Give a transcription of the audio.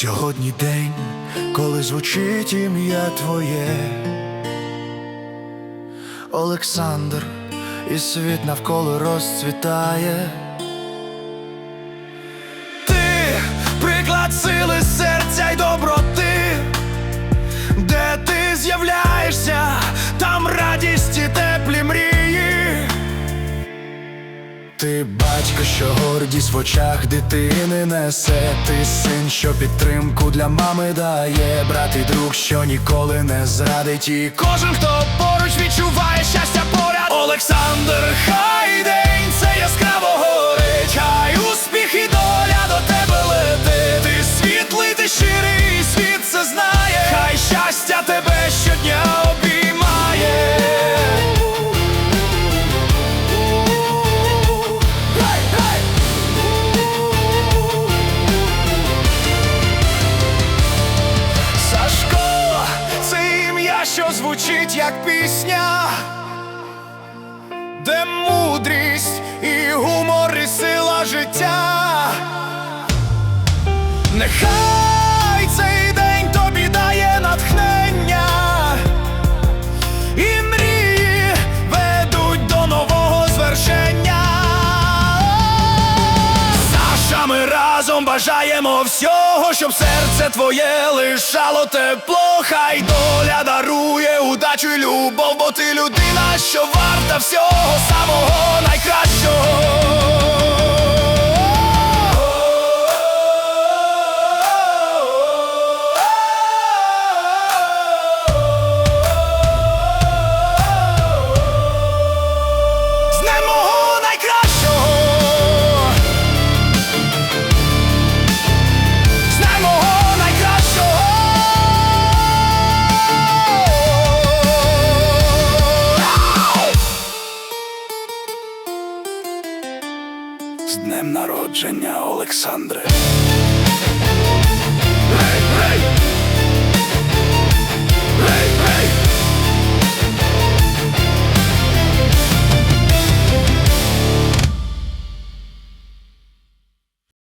Сьогодні день, коли звучить ім'я твоє, Олександр, і світ навколо розцвітає. Ти приклад сили серця й доброти, де ти з'являєшся, там радість і теплі мрії. Ти батько, що гордість в очах дитини несе. Ти син, що підтримку для мами дає. Брат і друг, що ніколи не зрадить. І кожен, хто Олександр, хай день це яскраво горить. Хай успіх і доля до тебе летить. Ти світлий, ти щирий, світ це знає. Хай щастя тебе щодня обіймає. Сашко, це ім'я, що звучить як пісня, де мудрість і гумор, і сила життя. Нехай цей день тобі дає натхнення, і мрії ведуть до нового звершення. Саша, ми разом бажаємо всього, щоб серце твоє лишало тепло. Хай доля дарує удачу і любов, бо ти людина, що варта всього самого найкращого. днем народження Олександре.